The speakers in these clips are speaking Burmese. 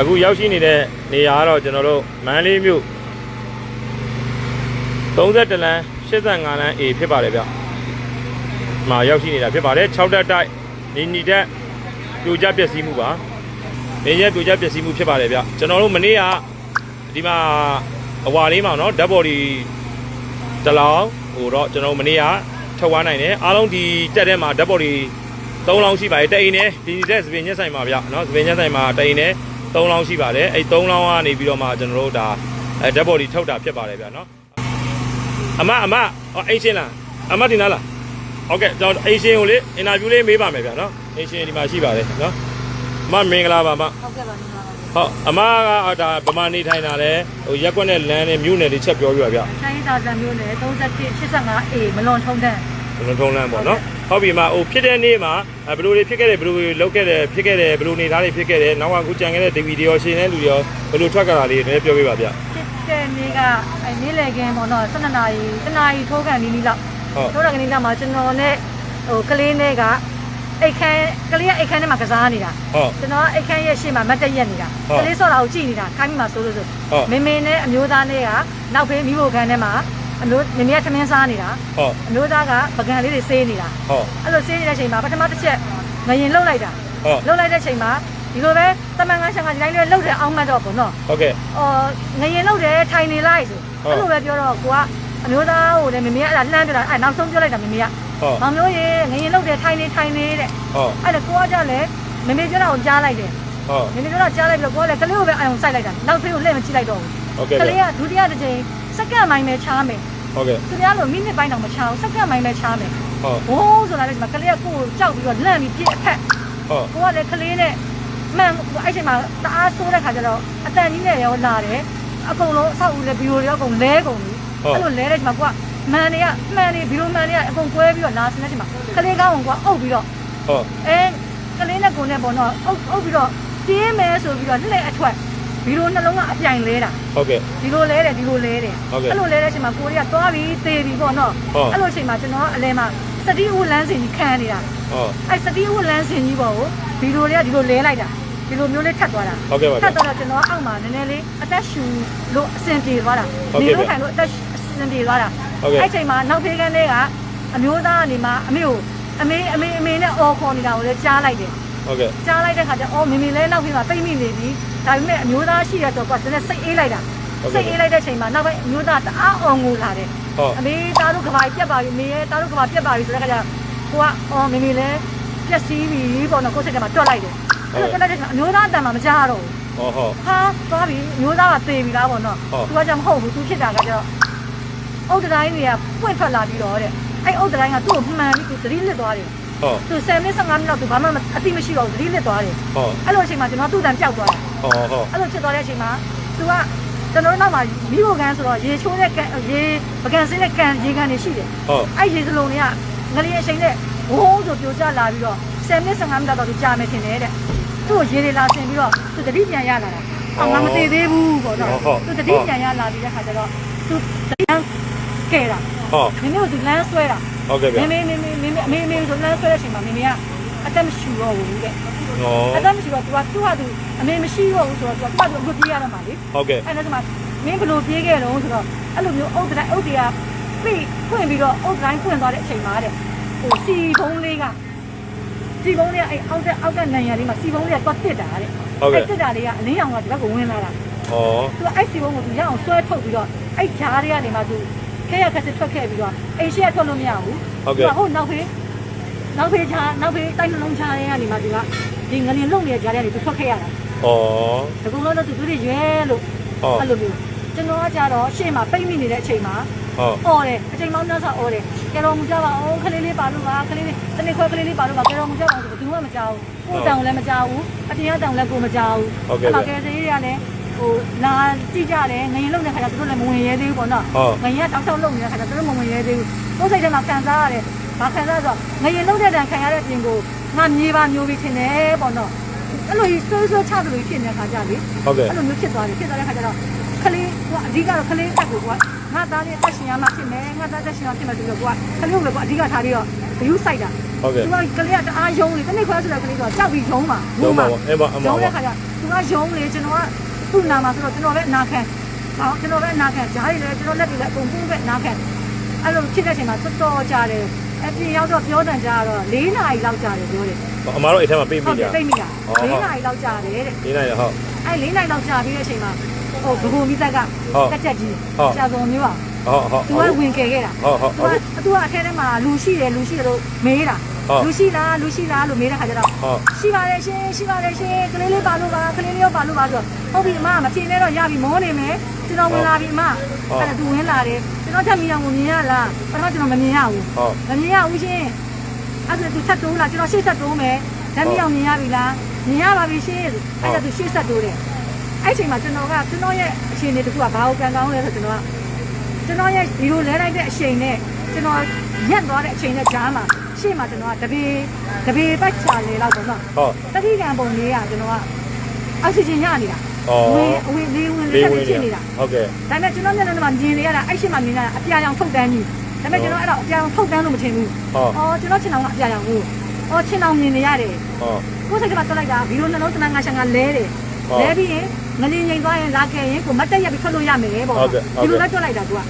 အခုရောက်ရှိနေတဲ့နေရာကတော့ကျွန်တော်တို့မန္တလေးမြို့32လမ်း85လမ်း A ဖြစ်ပါတယ်ဗျ။မှာရောက်ရှိနေတာဖြစ်ပါတယ်6တက်တိုက်နေညီတက်ပြိုကျပျက်စီးမှုပါ။နေရက်ပြိုကျပျက်စီးမှုဖြစ်ပါတယ်ဗျ။ကျွန်တော်တို့မနေ့ကဒီမှာအဝါလေးမှာနော်ဓာတ်ဘော်ဒီတလောင်ဟိုတော့ကျွန်တော်တို့မနေ့ကထုတ်သွားနိုင်တယ်အားလုံးဒီတက်ထဲမှာဓာတ်ဘော်ဒီ3လောင်းရှိပါတယ်တအိမ်နဲ့ဒီတက်စပင်ညက်ဆိုင်မှာဗျနော်စပင်ညက်ဆိုင်မှာတအိမ်နဲ့ 3လောင်းရှိပါတယ်အဲ့3လောင်းကနေပြီးတော့မှကျွန်တော်တို့ဒါအဲဓာတ်ဘော်ဒီထုတ်တာဖြစ်ပါတယ်ဗျနော်အမအမအော်အိမ်ရှင်းလားအမတင်လားလားဟုတ်ကဲ့ကျွန်တော်အိမ်ရှင်းကိုလေအင်တာဗျူးလေးမေးပါမယ်ဗျနော်အိမ်ရှင်းဒီမှာရှိပါတယ်နော်အမမင်္ဂလာပါအမဟုတ်ကဲ့ပါညီမပါဟုတ်အမကဒါဗမာနေထိုင်တာလဲဟိုရက်ကွက်နဲ့လမ်းနဲ့မြို့နယ်တွေချက်ပြောပြပါဗျတိုင်းသာဇံမျိုးနဲ့31 85A မလွန်ထုံးတဲ့ဘယ်လိုထုံးလမ်းပေါ့နော် ဟုတ်ပြီအမဟိုဖြစ်တဲ့နေ့မှာဘယ်လိုတွေဖြစ်ခဲ့တယ်ဘယ်လိုတွေလုပ်ခဲ့တယ်ဖြစ်ခဲ့တယ်ဘယ်လိုနေသားတွေဖြစ်ခဲ့တယ်နောက်ကအခုကြံခဲ့တဲ့ဒီဗီဒီယိုရှင်တဲ့လူတွေရောဘယ်လိုထွက်ကြတာလေးတွေပြောပြပါဗျဖြစ်တဲ့နေ့ကအဲနေ့လေကင်းပေါ့နော်12နာရီတနာရီထိုးကန်နီးနီးလောက်ဟုတ်ထိုးကန်နီးလောက်မှာကျွန်တော်နဲ့ဟိုကလေးနဲ့ကအိတ်ခမ်းကလေးကအိတ်ခမ်းထဲမှာကစားနေတာဟုတ်ကျွန်တော်ကအိတ်ခမ်းရဲ့ရှေ့မှာမတ်တက်ရက်နေတာဟုတ်ကလေးဆော့တာကိုကြည့်နေတာခိုင်းမိမှာဆိုလို့ဆိုဟုတ်မင်းမင်းနဲ့အမျိုးသားနဲ့ကနောက်ဖေးမိဖို့ခန်းထဲမှာ အမျိုးမင်းမင်းကသမင်းစားနေတာဟုတ်အမျိုးသားကပကံလေးတွေဆေးနေတာဟုတ်အဲ့လိုဆေးနေတဲ့အချိန်မှာပထမတစ်ချက်ငရင်လှုပ်လိုက်တာဟုတ်လှုပ်လိုက်တဲ့အချိန်မှာဒီလိုပဲတမန်ငါရှန်ကဒီတိုင်းလေးလှုပ်တယ်အောင်းမှတ်တော့ပေါ့နော်ဟုတ်ကဲ့အော်ငရင်လှုပ်တယ်ထိုင်နေလိုက်ဆိုဟုတ်အဲ့လိုပဲပြောတော့ကိုကအမျိုးသားကိုလည်းမမေကအဲ့ဒါလှမ်းပြတာအဲ့နောက်ဆုံးပြောလိုက်တာမမေကဟုတ်မောင်မျိုးရေငရင်လှုပ်တယ်ထိုင်နေထိုင်နေတဲ့ဟုတ်အဲ့ဒါကိုကကြလည်းမမေပြောတာကိုကြားလိုက်တယ်ဟုတ်မမေပြောတာကြားလိုက်ပြီးတော့ကိုကလည်းကလေးကိုပဲအာရုံစိုက်လိုက်တာနောက်ဖေးကိုလှည့်မကြည့်လိုက်တော့ဟုတ်ဘူးကဲ့ကလေးကဒုတိယတစ်ချိန်စက္ကန့်ပိုင်းပဲချားမယ် ဟုတ်ကဲ့သူများလိုမိနစ်ပိုင်းတောင်မချားဘူးစက္ကန့်ပိုင်းပဲချားမယ်ဟုတ်ဘိုးဆိုတာလည်းဒီမှာကလေးကကိုကိုကြောက်ပြီးတော့လန့်ပြီးပြစ်အဖက်ဟုတ်ကိုကလည်းကလေးနဲ့မှန်အဲ့ချိန်မှာတအားဆိုးတဲ့ခါကျတော့အတန်ကြီးနဲ့ရောလာတယ်အကုန်လုံးအဆောက်အဦလည်းဗီဒီယိုတွေရောအကုန်လဲကုန်ပြီအဲ့လိုလဲတဲ့ချိန်မှာကိုကမှန်တွေကမှန်တွေဗီဒီယိုမှန်တွေကအကုန်ကွဲပြီးတော့လာစတဲ့ချိန်မှာကလေးကောင်းကိုကအုပ်ပြီးတော့ဟုတ်အဲကလေးနဲ့ကိုနဲ့ပေါ့နော်အုပ်အုပ်ပြီးတော့ပြင်းမယ်ဆိုပြီးတော့လှည့်အထွက်ဗီ ဒီယိုနှလုံးကအပြိုင်လဲတာဟုတ်ကဲ့ ဒီလိုလဲတယ်ဒီလိုလဲတယ်ဟုတ်ကဲ့အဲ့လိုလဲတဲ့အချိန်မှာကိုရီးကသွားပြီးသေပြီပေါ့နော်ဟုတ်အဲ့လိုအချိန်မှာကျွန်တော်ကအလဲမှာစတိဦးလမ်းစဉ်ကြီးခံနေတာဟုတ်အဲ့စတိဦးလမ်းစဉ်ကြီးပေါ့ကိုဗီဒီယိုတွေကဒီလိုလဲလိုက်တာဒီလိုမျိုးလေးထပ်သွားတာဟုတ်ကဲ့ပါထဗျပ်သွားတော့ကျွန်တော်အောက်မှာနည်းနည်းလေးအသက်ရှူလို့အဆင်ပြေသွားတာဟုတ်ကဲ့လို့ခံလို့အသက်အဆင်ပြေသွားတာဟုတ်ကဲ့အဲ့ချိန်မှာနောက်ဖေးကန်းလေးကအမျိုးသားကနေမှအမေကိုအမေအမေအမေနဲ့အော်ခေါ်နေတာကိုလည်းကြားလိုက်တယ် ဟုတ်ကဲ့ကြားလိုက်တဲ့ခါကျအော်မင်းမင်းလဲနောက်ဖေးမှာပိတ်မိနေပြီဒါပေမဲ့အမျိုးသားရှိရဆိုတော့ကတည်းကစိတ်အေးလိုက်တာဟုတ်ကဲ့စိတ်အေးလိုက်တဲ့ချိန်မှာနောက်ပိုင်းအမျိုးသားတအားအောင်ငိုလာတယ်ဟုတ်အမေသားတို့ကဘာပြက်ပါပြီအမေရဲ့သားတို့ကဘာပြက်ပါပြီဆိုတဲ့ခါကျကိုကအော်မင်းမင်းလဲပြက်စီးပြီပေါ့နော်ကိုယ်စိတ်ထဲမှာတွက်လိုက်တယ်အဲ့လိုတွက်လိုက်တဲ့ချိန်မှာအမျိုးသားအတန်မှာမကြားတော့ဘူးဟုတ်ဟုတ်ဟာသွားပြီမျိုးသားကသေပြီလားပေါ့နော်ဟုတ်သူကကြောင့်မဟုတ်ဘူးသူဖြစ်တာကကြောင့်အုတ်တိုင်းတွေကပွင့်ထွက်လာပြီးတော့တဲ့အဲ့အုတ်တိုင်းကသူ့ကိုမှန်ပြီးသူသတိလစ်သွားတယ် ဟုတ်သူ10မိနစ်15မိနစ်လောက်သူဘာမှအတိမရှိတော့ဘူးသတိလစ်သွားတယ်ဟုတ်အဲ့လိုအချိန်မှာကျွန်တော်သူ့တန်ပျောက်သွားတာဟုတ်ဟုတ်အဲ့လိုဖြစ်သွားတဲ့အချိန်မှာသူကကျွန်တော်တို့နောက်မှာမိဖို့ကန်ဆိုတော့ရေချိုးတဲ့ကန်ရေပကံစင်းတဲ့ကန်ရေကန်တွေရှိတယ်ဟုတ်အဲ့ရေစလုံးတွေကငလျင်အချိန်နဲ့ဝုန်းဆိုပြိုကျလာပြီးတော့10မိနစ်15မိနစ်တော့သူကြာမယ်ထင်တယ်တဲ့သူ့ကိုရေတွေလာဆင်ပြီးတော့သူတတိပြန်ရလာတာအော်ငါမသေးသေးဘူးပေါ့နော်သူတတိပြန်ရလာပြီးတဲ့ခါကျတော့သူလမ်းကဲတာဟုတ်မင်းတို့ဒီလမ်းဆွဲတာ ဟုတ်ကဲ့မဗျင်းမင်းမင်းမင်းမင်းအမေအမေဆိုလမ်းဆွဲတဲ့အချိန်မှာမင်းမင်းကအသက်မရှိတော့ဘူးတဲ့ဟောအသက်မရှိတော့ तू ကသူ့ဟာသူအမေမရှိတော့ဘူးဆိုတော့ तू ကသူ့ဟာသူအခုပြေးရတော့မှာလေဟုတ်ကဲ့အဲ့ဒါဆိုမှမင်းဘယ်လိုပြေးခဲ့တော့ဆိုတော့အဲ့လိုမျိုးအုတ်တိုင်းအုတ်တွေကပြိဖွင့်ပြီးတော့အုတ်တိုင်းဖွင့်သွားတဲ့အချိန်မှာတဲ့ဟိုစီဘုံလေးကစီဘုံလေးကအဲ့အောက်တဲ့အောက်ကနံရလေးမှာစီဘုံလေးကသွားတစ်တာတဲ့ဟုတ်ကဲ့တစ်တာလေးကအလင်းရောင်ကဒီဘက်ကိုဝင်လာတာဟောသူအဲ့စီဘုံကိုသူရအောင်ဆွဲထုတ်ပြီးတော့အဲ့ဂျားတွေကနေမှသူ ခဲရခက်စစ်ထွက်ခဲ့ပြီးတော့အိမ်ရှိရထွက်လို့မရဘူးဟုတ်ကဲ့ဟိုနောက်ဖေးနောက်ဖေးဂျားနောက်ဖေးတိုက်နှလုံးချားတွေကနေမှသူကဒီငလင်လုံနေတဲ့ဂျားတွေကနေသူထွက်ခဲ့ရတာဟောဒီကုလုံးတော့သူတို့ရွဲလို့ဟောအဲ့လိုမျိုးကျွန်တော်ကကြတော့ရှေ့မှာပိတ်မိနေတဲ့အချိန်မှာဟောអော်တယ်အချိန်မောင်းများစွာអော်တယ်ကြတော်မူကြပါအောင်ခလေးလေးပါလို့ပါခလေးလေးတနေ့ခွဲခလေးလေးပါလို့ပါကြတော်မူကြပါအောင်ဆိုဘူးမှမကြောက်ဘူးကိုတောင်လည်းမကြောက်ဘူးအတင်းတောင်လည်းကိုမကြောက်ဘူးကဲစေးတွေကလည်း ဟိုလာကြည့်ကြတယ်ငရင်လုံးတဲ့ခါကျသူတို့လည်းမဝင်ရဲသေးဘူးပေါ့နော်ဟောငရင်ကတောက်တောက်လုံးနေတဲ့ခါကျသူတို့မဝင်ရဲသေးဘူးကိုယ်စိတ်ထဲမှာခံစားရတယ်ဘာခံစားဆိုငရင်လုံးတဲ့တန်ခံရတဲ့ပြင်ကိုငါမြေပါမျိုးပြီးထင်တယ်ပေါ့နော်အဲ့လိုကြီးဆွဲဆွဲချသလိုဖြစ်နေတဲ့ခါကျလေဟုတ်ကဲ့အဲ့လိုမျိုးဖြစ်သွားတယ်ဖြစ်သွားတဲ့ခါကျတော့ခလေးကအဓိကတော့ခလေးတက်ကိုကငါသားလေးတက်ရှင်ရမှဖြစ်မယ်ငါသားတက်ရှင်ရဖြစ်မယ်ဆိုတော့ကခလေးကိုလည်းကအဓိကထားပြီးတော့ဘယူးဆိုင်တာဟုတ်ကဲ့သူကကလေးကတအားယုံနေတနေ့ခွဲဆိုတော့ကလေးကကြောက်ပြီးယုံမှာလုံးပါအဲ့ပါအမောယုံပါတဲ့ခါကျသူကယုံလေကျွန်တော်က သူ့နာမှာဆိုတော့ကျွန်တော်ပဲနာခံဟောကျွန်တော်ပဲနာခံဂျားတွေလည်းကျွန်တော်လက်တွေလည်းအကုန်ပုံးပဲနာခံအဲ့လိုဖြစ်တဲ့အချိန်မှာတော်တော်ကြာတယ်အပြင်ရောက်တော့ပြောတန်ကြတော့၄နာရီလောက်ကြာတယ်ပြောတယ်အမတို့အိမ်ထဲမှာပြေးဟုမိတ်ကြတယ်သိမိတာဟုတ်ဟုတ်၄နာရီလောက်ကြာတယ်တဲ့နေနိုင်ရဟုတ်အဲ့၄နိုင်လောက်ကြာပြီးတဲ့အချိန်မှာဟိုဘဘုံမိသက်ကဟုတ်တက်ချက်ကြီးဟုတ်ကြာစုံမျိုးอ่ะဟုတ်ဟုတ်သူကဝင်ခဲ့ခဲ့တာဟုတ်ဟုတ်သူဟုတ်ကသူကအထဲထဲမှာလူရှိတယ်လူရှိတယ်လို့မေးတာဟုတ် လူရှိလားလူရှိလားလို့မေးတဲ့ခါကျတော့ဟုတ်ရှိပါတယ်ရှင်ရှိပါတယ်ရှင်ကလေးလေးပါလို့ပါကလေးလေးရောပါလို့ပါဆိုတော့ဟုတ်ပြီအမမဖြေနဲ့တော့ရပြီမောနေမယ်ကျွန်တော်ဝင်လာပြီအမအဲ့ဒါသူဝင်လာတယ်ကျွန်တော်ထပ်မိအောင်ကိုမြင်ရလားပထမကျွန်တော်မမြင်ရဘူးဟုတ်မမြင်ရဘူးရှင်အဲ့ဒါသူဆက်တိုးလားကျွန်တော်ရှေ့ဆက်တိုးမယ်ဓာတ်မီအောင်မြင်ရပြီလားမြင်ရပါပြီရှင်အဲ့ဒါသူရှေ့ဆက်တိုးတယ်အဲ့ချိန်မှာကျွန်တော်ကကျွန်တော်ရဲ့အခြေအနေတခုကဘာကိုကံကောင်းလဲဆိုကျွန်တော်ကကျွန်တော်ရဲ့ဒီလိုလဲလိုက်တဲ့အချိန်နဲ့ကျွန်တော်ရက်သွားတဲ့အချိန်နဲ့ကြားမှာ ရှေ့မှာကျွန်တော်ကတပေတပေပတ်ချလေလောက်ပေါ့နော်ဟုတ်တတိကံပုံလေးကကျွန်တော်ကအောက်ဆီဂျင်ရနေတာဩဝင်ဝင်လေးဝင်လေးလေးဝင်ဖြစ်နေတာဟုတ်ကဲ့ဒါပေမဲ့ကျွန်တော်မျက်နှာထဲမှာမြင်နေရတာအဲ့ရှေ့မှာမြင်နေတာအပြာရောင်ထုတ်တန်းကြီးဒါပေမဲ့ကျွန်တော်အဲ့တော့အပြာရောင်ထုတ်တန်းလို့မထင်ဘူးဟုတ်အော်ကျွန်တော်ချင်းအောင်ကအပြာရောင်ကိုအော်ချင်းအောင်မြင်နေရတယ်ဟုတ်ကိုယ်စိတ်ကမှတွက်လိုက်တာဗီဒီယိုနှလုံးတနငါရှန်ကလဲတယ်ဟုတ်လဲပြီးရင်ငလင်းငိန်သွားရင်လာခဲ့ရင်ကိုမတ်တက်ရက်ပြီးထွက်လို့ရမယ်ပေါ့ဟုတ်ကဲ့ဟုတ်ကဲ့ဒီလိုလဲတွက်လိုက်တာသူက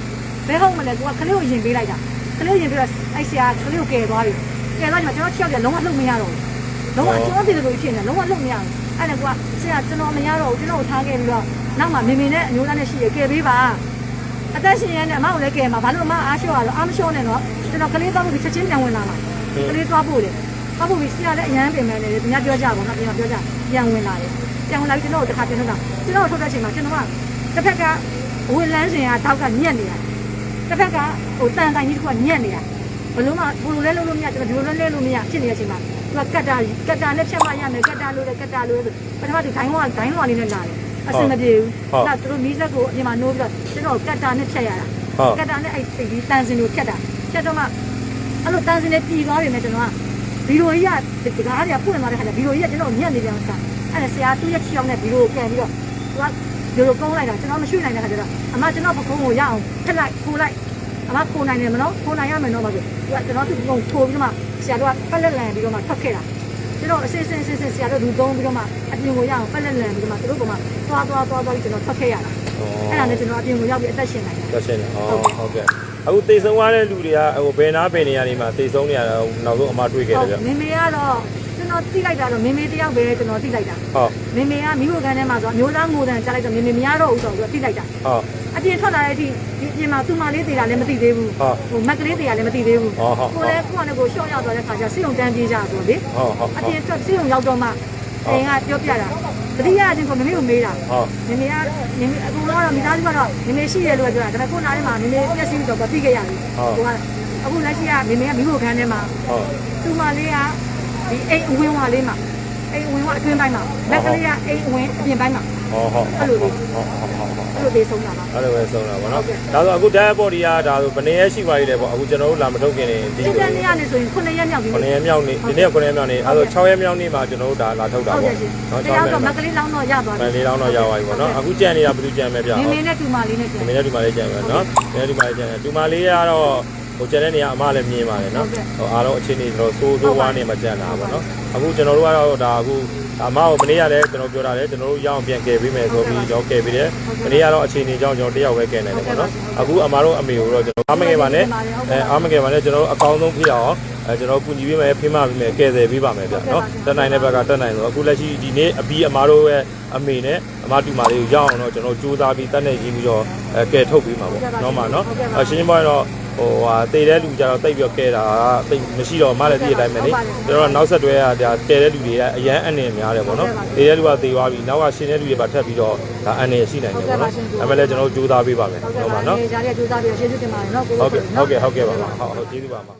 ဘယ်ဟုတ်မလဲကိုကခလေးကိုယင်ပေးလိုက်တာ ခလေးကိုယင်ပေးတော့အဲ့ဆရာခလေးကိုကယ်သွားပြီကယ်သွားချိန်မှာကျွန်တော်ချောက်ပြလုံးဝလှုပ်မရတော့ဘူးလုံးဝကျွန်တော်တည်တယ်လို့ဖြစ်နေလုံးဝလှုပ်မရဘူးအဲ့ဒါကဆရာကျွန်တော်မရတော့ဘူးကျွန်တော်ကိုထားခဲ့ပြီးတော့နောက်မှမေမေနဲ့အမျိုးသားနဲ့ရှိရကယ်ပေးပါအသက်ရှင်ရတဲ့အမကိုလည်းကယ်မှာဘာလို့အမအားလျှော့ရတော့အားမလျှော့နဲ့တော့ကျွန်တော်ကလေးသွားဖို့ချက်ချင်းပြန်ဝင်လာမှာကလေးသွားဖို့တယ်သွားဖို့ပြီးဆရာလည်းအရန်ပင်ပန်းနေတယ်သူများပြောကြပါတော့ပြန်ပြောကြပြန်ဝင်လာတယ်ပြန်ဝင်လာပြီးကျွန်တော်တို့တစ်ခါပြန်ထုတ်တာကျွန်တော်ထုတ်တဲ့အချိန်မှာကျွန်တော်ကတစ်ဖက်ကဝင်လန်းစင်ကတောက်ကညက်နေတာ တစ်ဖက်ကဟိုတန်တိုင်ကြီးတစ်ခုကညက်နေတာဘလို့မှဘလို့လဲလို့လို့မရကျွန်တော်ဒီလိုလဲလဲလို့မရဖြစ်နေတဲ့အချိန်မှာသူကကတ်တာကတ်တာနဲ့ဖြတ်မှရမယ်ကတ်တာလို့လည်းကတ်တာလို့ဆိုပထမသူဒိုင်းဝါဒိုင်းဝါလေးနဲ့လာတယ်အဆင်မပြေဘူးနောက်သူတို့မီးစက်ကိုအပြင်မှာနိုးပြီးတော့ကျွန်တော်ကတ်တာနဲ့ဖြတ်ရတာဟုတ်ကတ်တာနဲ့အဲ့ဒီတန်စင်ကိုဖြတ်တာဖြတ်တော့မှအဲ့လိုတန်စင်နဲ့ပြည်သွားပြီမဲ့ကျွန်တော်ကဗီဒီယိုကြီးကဒီကားတွေကပွင့်သွားတဲ့ခါကျဗီဒီယိုကြီးကကျွန်တော်ညံ့နေပြန်တာအဲ့ဒါဆရာသူ့ရဲ့ချီအောင်နဲ့ဗီဒီယိုပြန်ပြီးတော့သူက ဒီလိုကုန်းလိုက်တာကျွန်တော်မရှိနိုင်တဲ့ခါကျတော့အမကျွန်တော်ပကုံးကိုရအောင်ထက်လိုက်ခိုးလိုက်အမခိုးနိုင်တယ်မနော်ခိုးနိုင်ရမယ်နော်ပါဆိုသူကကျွန်တော်သူ့ကုန်းထိုးပြီးတော့မှဆရာတို့ကပက်လက်လန်ပြီးတော့မှထွက်ခဲ့တာကျွန်တော်အစစ်စစ်စစ်စစ်ဆရာတို့လူသုံးပြီးတော့မှအပြင်ကိုရအောင်ပက်လက်လန်ပြီးတော့မှသူတို့ကမှသွားသွားသွားသွားပြီးကျွန်တော်ထွက်ခဲ့ရတာအဲ့ဒါနဲ့ကျွန်တော်အပြင်ကိုရောက်ပြီးအသက်ရှင်နိုင်တယ်သက်ရှင်တယ်ဩဟုတ်ကဲ့အခုတေဆုံးသွားတဲ့လူတွေကဟိုဘယ်နာဘယ်နေရာတွေမှာတေဆုံးနေရတာနောက်ဆုံးအမတွေ့ခဲ့တယ်ဗျမေမေကတော့ကျွန်တော်သိလိုက်တာတော့မေမေတယောက်ပဲကျွန်တော်သိလိုက်တာဟုတ် မေမေကမိဖို့ကန်ထဲမှာဆိုအမျိုးသားငိုတန်ကြားလိုက်တော့မေမေမရတော့ဘူးဆိုတော့သိလိုက်တာဟုတ်အပြင်ထွက်လာတဲ့အထိဒီအပြင်မှာသူ့မလေးသေးတာလည်းမသိသေးဘူးဟုတ်ဟိုမက်ကလေးသေးတာလည်းမသိသေးဘူးဟုတ်ဟုတ်ကိုလည်းကိုကလည်းကိုရှော့ရောက်သွားတဲ့ခါကျစိတ်ုံတန်းပြေးကြတော့လေဟုတ်ဟုတ်အပြင်ထွက်စိတ်ုံရောက်တော့မှအိမ်ကပြောပြတာတတိယအချင်းကမေမေကိုမေးတာဟုတ်မေမေကမေမေအကူတော့မိသားစုကတော့မေမေရှိတယ်လို့ပြောတာဒါပေမဲ့ကိုနားထဲမှာမေမေမျက်စိတော့ပြည့်ခဲ့ရတယ်ကိုကအခုလက်ရှိကမေမေကမိဖို့ခန်းထဲမှာဟုတ်သူမလေးကဒီအိမ်အဝင်ဝါလေးမှာ အိမ်အဝင်ဝါအတွင်းပိုင်းမှာလက်ကလေးကအိမ်အဝင်အပြင်ပိုင်းမှာဟုတ်ဟုတ်အဲ့လိုလေးဟုတ်ဟုတ်ဟုတ်ဟုတ်အဲ့လိုလေးဆုံးတာပါအဲ့လိုပဲဆုံးတာပေါ့နော်ဟုတ်ကဲ့ဒါဆိုအခု diet body ကဒါဆိုဘယ်နေရရှိပါလိမ့်လဲပေါ့အခုကျွန်တော်တို့လာမထုတ်ခင်နေဒီစစ်တမ်းနေ့ကနေဆိုရင်9ရက်မြောက်ပြီ9ရက်မြောက်နေဒီနေ့က9ရက်မြောက်နေအဲ့ဆို6ရက်မြောက်နေမှာကျွန်တော်တို့ဒါလာထုတ်တာဟုတ်ပေါ့ကဲ့ရှင်နော်တရား6ရက်တော့မမြောက်ကလေးလောင်းတော့ရသွားမပြီလေးလောင်းတော့ရောက်သွားပြီပေါ့နော်အခုကြံနေတာဘယ်သူကြံမဲ့ပြမဟုတ်င်းမင်းနဲ့တူမလေးနဲ့ပြန်ဒီမင်းနဲ့ဒီမလေးကြံမယ်နော်ဒီနဲ့ဒီမလေးကြံတယ်ဒီမလေးကတော့ ဟိုကျန်တဲ့နေရာအမလည်းမြင်ပါတယ်နော်ဟိုအားလုံးအခြေအနေဆိုတော့စိုးစိုးဝါးနေမှာကြံတာပေါ့နော်အခုကျွန်တော်တို့ကတော့ဒါအခုအမကိုမနေ့ကလည်းကျွန်တော်ပြောတာလေကျွန်တော်တို့ရအောင်ပြန်ကယ်ပေးမယ်ဆိုပြီးတော့ကယ်ပေးတယ်မနေ့ကတော့အခြေအနေကြောင့်ကျွန်တော်တယောက်ပဲကယ်နိုင်တယ်ပေါ့နော်အခုအမတို့အမေကိုတော့ကျွန်တော်အားမငယ်ပါနဲ့အဲအားမငယ်ပါနဲ့ကျွန်တော်တို့အကောင်းဆုံးဖြစ်အောင်အဲကျွန်တော်တို့ကူညီပေးမယ်ဖိမပေးမယ်ကယ်ဆယ်ပေးပါမယ်ဗျနော်တက်နိုင်တဲ့ဘက်ကတက်နိုင်ဆိုအခုလက်ရှိဒီနေ့အပြီးအမတို့ရဲ့အမေနဲ့အမတူမလေးကိုရအောင်တော့ကျွန်တော်စူးစမ်းပြီးတက်နေချင်းပြီးတော့အဲကယ်ထုတ်ပေးမှာပေါ့နော်မနော်အရှင်းရှင်းပြောရင်တော့ ဟိုဟာတည်တဲ့လူကြတော့တိတ်ပြီးတော့ကဲတာတိတ်မရှိတော့မလည်းတည်တဲ့အတိုင်းပဲလေကျွန်တော်နောက်ဆက်တွဲကဒါကဲတဲ့လူတွေကအရန်အနေများတယ်ပေါ့နော်တည်တဲ့လူကတည်သွားပြီနောက်ကရှင်းတဲ့လူတွေပါထပ်ပြီးတော့ဒါအနေရှိနိုင်တယ်ပေါ့နော်ဒါပေမဲ့လည်းကျွန်တော်စူးစမ်းပေးပါမယ်ဟုတ်ကဲ့နော်မပါနော်နေကြတဲ့ကြိုးစားပြီးရှင်းပြတင်ပါတယ်နော်ကိုဟုတ်ကဲ့ဟုတ်ကဲ့ဟုတ်ကဲ့ပါပါဟုတ်ဟုတ်ကျေးဇူးပါပါ